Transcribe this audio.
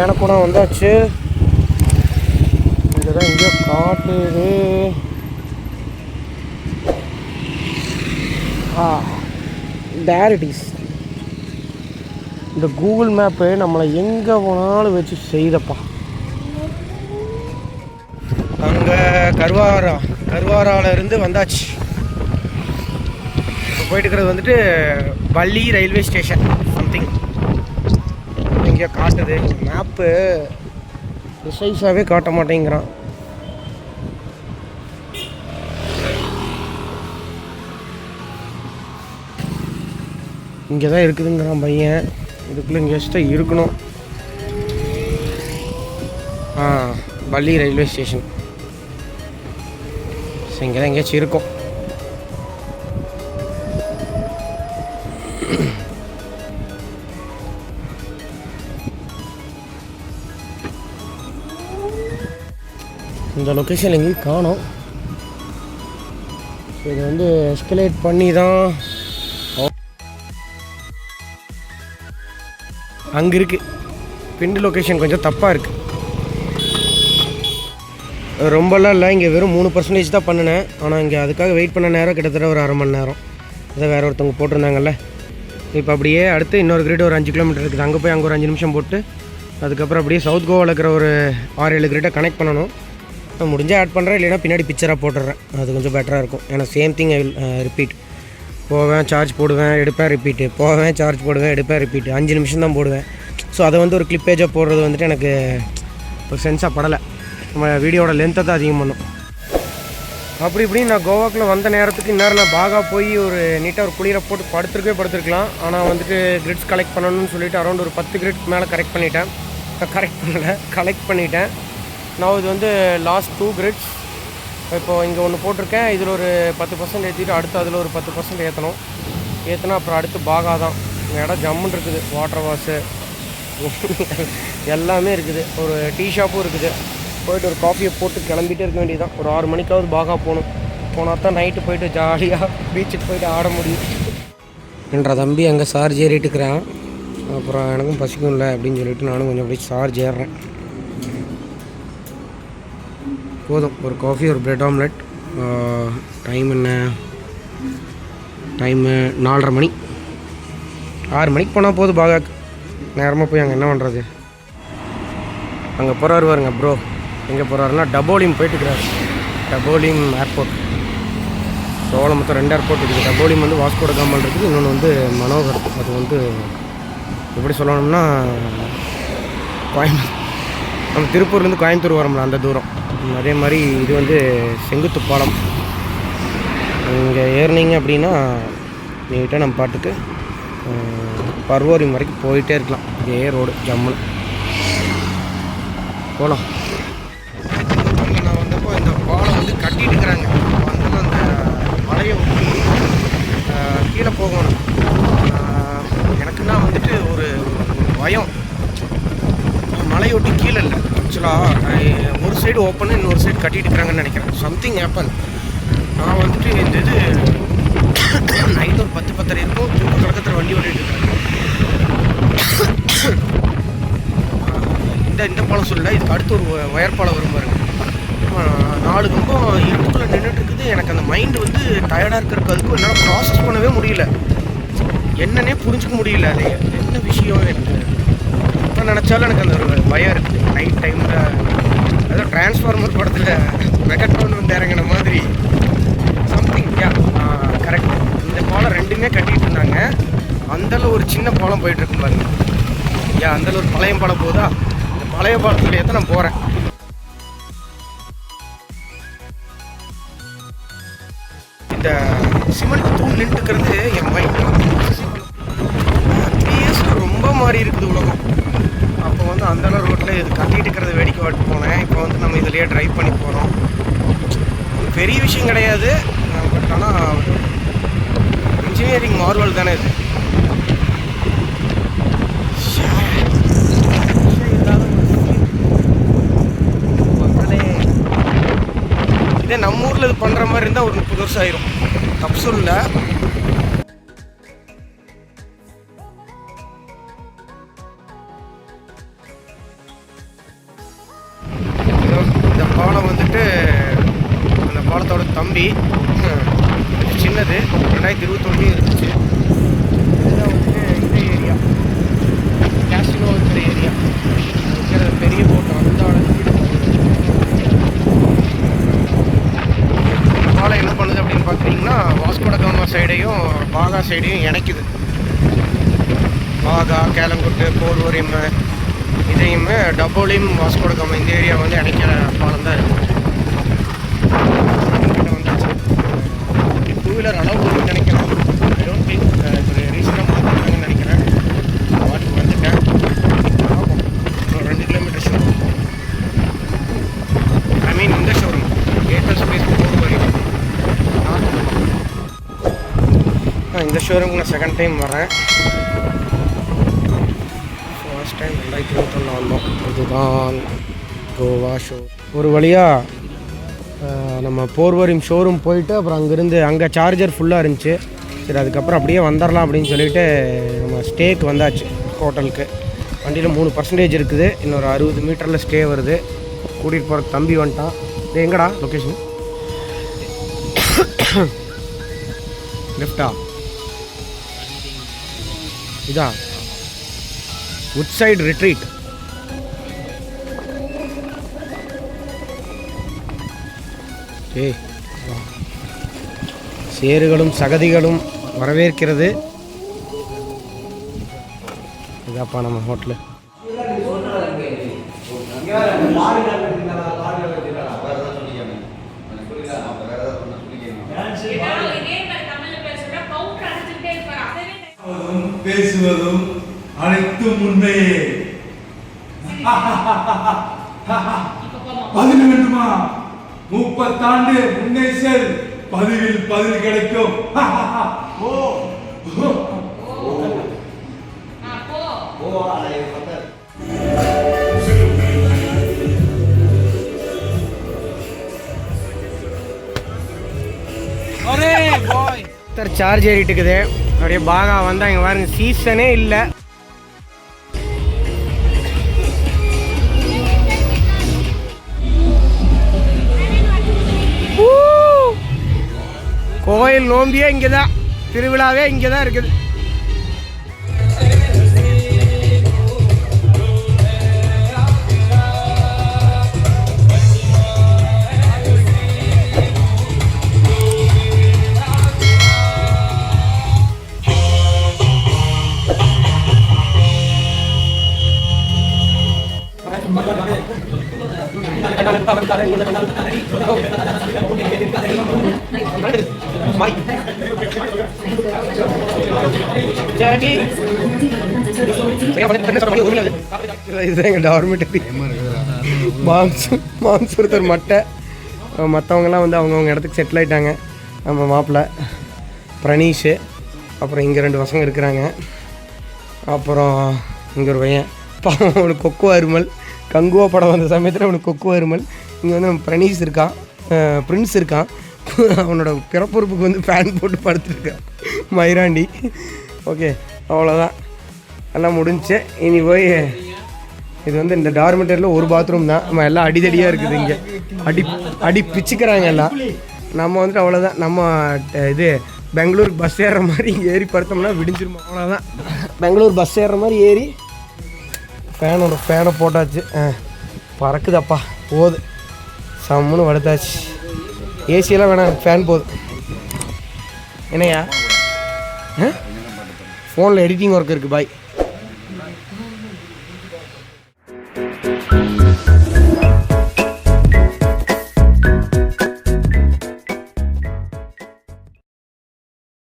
கேனப்படம் வந்தாச்சு. இங்கே தான் எங்கேயோ காட்டுது. ஆ டேரிட்டிஸ் இந்த கூகுள் மேப்பு நம்மளை எங்கே போனாலும் வச்சு செய்தப்பா அங்கே கருவாரா கருவாரால இருந்து வந்தாச்சு. இப்போ போயிட்டு இருக்கிறது வந்துட்டு பள்ளி ரயில்வே ஸ்டேஷன் சம்திங் எங்கேயோ காட்டுது. மேப்பு ப்ரிசைஸாகவே காட்ட மாட்டேங்கிறான். இங்கே தான் இருக்குதுங்கிறான் பையன். இதுக்குள்ளே கெஸ்ட்டாக இருக்கணும். ஆ பள்ளி ரயில்வே ஸ்டேஷன். ஸோ இங்கே தான் எங்கேயாச்சும் இருக்கும். இந்த லொக்கேஷன் எங்கேயும் காணும். ஸோ இது வந்து எஸ்கலேட் பண்ணி தான் அங்கே இருக்குது பிண்டு லொக்கேஷன் கொஞ்சம் தப்பாக இருக்குது ரொம்பலாம் இல்லை இங்கே வெறும் மூணு பர்சன்டேஜ் தான் பண்ணினேன். ஆனால் இங்கே அதுக்காக வெயிட் பண்ண நேரம் கிட்டத்தட்ட ஒரு அரை மணி நேரம். இதை வேறு ஒருத்தவங்க போட்டிருந்தாங்கல்ல. இப்போ அப்படியே அடுத்து இன்னொரு கிரேட் ஒரு அஞ்சு கிலோமீட்டர் இருக்குது. அங்கே போய் அங்கே ஒரு அஞ்சு நிமிஷம் போட்டு அதுக்கப்புறம் அப்படியே சவுத் கோவாவில் இருக்கிற ஒரு ஆறு ஏழு கிரேட்டை கனெக்ட் பண்ணணும். நான் முடிஞ்சால் ஆட் பண்ணுறேன் இல்லைன்னா பின்னாடி பிக்சராக போட்டுடுறேன். அது கொஞ்சம் பெட்டராக இருக்கும். ஏன்னா same thing I will repeat போவேன் சார்ஜ் போடுவேன் எடுப்பேன் ரிப்பீட்டு போவேன் சார்ஜ் போடுவேன் எடுப்பேன் ரிப்பீட்டு அஞ்சு நிமிஷம் தான் போடுவேன். ஸோ அதை வந்து ஒரு கிளிப்பேஜாக போடுறது வந்துட்டு எனக்கு ஒரு சென்ஸாக படலை. நம்ம வீடியோட லென்த்தை தான் அதிகம் பண்ணும். அப்படி இப்படி நான் கோவாக்குள்ளே வந்த நேரத்துக்கு இந்நேரம் நான் பாகா போய் ஒரு நீட்டாக ஒரு குளிரை போட்டு படுத்துருக்கவே படுத்துருக்கலாம். ஆனால் வந்துட்டு கிரிட்ஸ் கலெக்ட் பண்ணணும்னு சொல்லிட்டு அரௌண்ட் ஒரு பத்து கிரிட் மேலே கரெக்ட் பண்ணிட்டேன். கரெக்ட் பண்ணலை கலெக்ட் பண்ணிட்டேன். நான் இது வந்து லாஸ்ட் டூ கிரிட்ஸ் இப்போது இங்கே ஒன்று போட்டிருக்கேன். இதில் ஒரு பத்து பர்சன்ட் ஏற்றிட்டு அடுத்து அதில் ஒரு பத்து பர்சன்ட் ஏற்றணும் ஏற்றினா அப்புறம் அடுத்து பாகா தான். இடம் ஜம்முன்னு இருக்குது. வாட்டர் வாஷு எல்லாமே இருக்குது. ஒரு டீ ஷாப்பும் இருக்குது. போயிட்டு ஒரு காஃபியை போட்டு கிளம்பிட்டே இருக்க வேண்டியதான் ஒரு ஆறு மணிக்காவது பாகா போகணும். போனால் தான் நைட்டு போயிட்டு ஜாலியாக பீச்சுக்கு போயிட்டு ஆட முடியும். என்ற தம்பி அங்கே சார்ஜ் ஏறிட்டுக்கிறான் அப்புறம் எனக்கும் பசிக்கும் இல்லை அப்படின்னு சொல்லிட்டு நானும் கொஞ்சம் அப்படியே சார்ஜ் ஏறுறேன். போதும். ஒரு காஃபி ஒரு பிரெட் ஆம்லெட் டைம் என்ன? டைமு நாலரை மணி. ஆறு மணிக்கு போனால் போதும் பாகாக்கு நேரமாக போய் அங்கே என்ன பண்ணுறது அங்கே போகிறாரு பாருங்க ப்ரோ எங்கே போகிறாருன்னா டபோலிம் போயிட்டுக்கிறாரு டபோலிம் ஏர்போர்ட் சோழ மொத்தம் ரெண்டு ஏர்போர்ட் இருக்குது. டபோலிம் வந்து வாஸ்கோட காமல் இருக்குது. இன்னொன்று வந்து மனோகர். அது வந்து எப்படி சொல்லணும்னா கோயம்புத்தூர் நம்ம திருப்பூர்லேருந்து கோயம்புத்தூர் வரோம்ல அந்த தூரம். அதே மாதிரி இது வந்து செங்குத்து பாலம். இங்கே ஏறினீங்க அப்படின்னா நீட்டாக நம்ம பாட்டுக்கு அஹ், பர்வோரியம் வரைக்கும் போயிட்டே இருக்கலாம். இதே ரோடு ஜம்முன்னு போகலாம் நான் வந்தப்போ இந்த பாலம் வந்து கட்டிட்டு இருக்கிறாங்க வந்து அந்த மலையை ஒட்டி கீழே போகணும். எனக்குன்னா வந்துட்டு ஒரு பயம். ஆக்சுவலாக ஒரு சைடு ஓப்பன் இன்னொரு சைடு கட்டிட்டு இருக்கிறாங்கன்னு நினைக்கிறேன். சம்திங் ஹேப்பன் நான் வந்துட்டு இந்த இது நைட் ஒரு பத்து பத்தரை இருக்கும். தூக்க கலக்கத்தில் வண்டி ஓட்டிட்டு இருக்கிறேன் இந்த இந்த பாலம் சொல்லல இதுக்கு அடுத்து ஒரு ஒ- ஒயர் பாலம் வரும் பாருங்க. நாலு கம்பம் இருட்டுக்குள்ளே நின்றுட்டு இருக்குது எனக்கு அந்த மைண்டு வந்து டயர்டாக இருக்கிறதுக்கு அதுக்கும் என்னால் ப்ராசஸ் பண்ணவே முடியல. என்னன்னே புரிஞ்சுக்க முடியல. அது என்ன விஷயம் எனக்கு இப்போ நினச்சாலும் எனக்கு அந்த ஒரு பயம் இருக்குது பழைய பாலம் போதா இந்த பழைய பாலத்துலேயே தான் நான் போகிறேன் இந்த சிமெண்ட் தூண் நின்றுக்கிறது என் மைண்ட் த்ரீ இயர்ஸில் ரொம்ப மாறி இருக்குது உலகம். அப்போ வந்து அந்தளவு ரோட்டில் இது கட்டிட்டு இருக்கிறத வேடிக்கை வாட்டு போனேன். இப்போ வந்து நம்ம இதுலேயே ட்ரைவ் பண்ணி போகிறோம் பெரிய விஷயம் கிடையாது. பட் ஆனால் இன்ஜினியரிங் மார்வல் தானே இது. நம்ம ஊரில் இது பண்ணுற மாதிரி இருந்தால் ஒரு முப்பது வருஷம் ஆயிரும். தப்பு சொல்லல. இந்த பாலம் வந்துட்டு அந்த பாலத்தோட தம்பி சின்னது ரெண்டாயிரத்தி இருபத்தொன்னு இருந்துச்சு. சைடையும் இணைக்குது. பாகா கேலங்குட்டு போர்வரியம் இதையுமே டபோலியும் வாஸ்கோட இந்த ஏரியா வந்து இணைக்கிற பாலம் தான் இருக்கும் டூ வீலர் அளவு இந்த ஷோரூமுக்கு நான் செகண்ட் டைம் வரேன். ஃபர்ஸ்ட் டைம் ரெண்டாயிரத்தி இருபத்தொன்னு வந்தோம். இதுதான் கோவா ஷோ ஒரு வழியாக நம்ம போர்வரிம் ஷோரூம் போயிட்டு அப்புறம் அங்கேருந்து அங்கே சார்ஜர் ஃபுல்லாக இருந்துச்சு. சரி அதுக்கப்புறம் அப்படியே வந்துடலாம் அப்படின்னு சொல்லிட்டு நம்ம ஸ்டேக்கு வந்தாச்சு ஹோட்டலுக்கு வண்டியில் மூணு பர்சன்டேஜ் இருக்குது. இன்னொரு அறுபது மீட்டரில் ஸ்டே வருது. கூட்டிகிட்டு போகிற தம்பி வந்துட்டான். இது எங்கடா லொக்கேஷன் லெஃப்டா இதா. உட் சைடு ரிட்ரீட் ஏ சேறுகளும் சகதிகளும் வரவேற்கிறது. இதாப்பா நம்ம ஹோட்டலு. ஏதாவது பேசுவதும் அனைத்தும் உண்மையே. பதில் வேண்டுமா? முப்பத்தாண்டு முன்னே செல் பதிவில் பதில் கிடைக்கும். ஓ. சார்ஜ் ஏறிட்டு இருக்குது. அப்படியே பாகா வந்தா இங்கே பாருங்க சீசனே இல்லை. கோயில் நோம்பியே இங்கே தான் திருவிழாவே இங்கே தான் இருக்குது. இதுதான் எங்கள் டார்மெட்டரி மாம்ஸ் மட்டை மற்றவங்கலாம் வந்து அவங்கவுங்க இடத்துக்கு செட்டில் ஆயிட்டாங்க. நம்ம மாப்பிள்ளை பிரணீஷு அப்புறம் இங்கே ரெண்டு பசங்க இருக்கிறாங்க. அப்புறம் இங்கே ஒரு பையன். பாவம் அவனுக்கு கொக்கு அருமல். கங்குவா படம் வந்த சமயத்தில் அவனுக்கு கொக்கு அருமல். இங்கே வந்து நம்ம இருக்கான் பிரின்ஸ் இருக்கான். அவனோட பிறப்புறுப்புக்கு வந்து ஃபேன் போட்டு படுத்துருக்கான் மயிராண்டி. ஓகே அவ்வளோதான் எல்லாம் முடிஞ்சு இனி போய் இது வந்து இந்த டார்மெண்டரியில் ஒரு பாத்ரூம் தான். நம்ம எல்லாம் அடிதடியாக இருக்குது இங்கே. அடி அடி பிச்சுக்கிறாங்க எல்லாம். நம்ம வந்துட்டு அவ்வளோதான் நம்ம இது பெங்களூர் பஸ் ஏறுற மாதிரி இங்கே ஏறி படுத்தோம்னா விடிஞ்சிருமா. அவ்வளோதான் பெங்களூர் பஸ் ஏறுற மாதிரி ஏறி ஃபேனோட ஃபேனை போட்டாச்சு. ஆ பறக்குதப்பா. போகுது சம்முன்னு வடுத்தாச்சு ஏசியெல்லாம் வேணாம் ஃபேன் போதும் என்னையா ஃபோனில் எடிட்டிங் ஒர்க் இருக்குது பாய்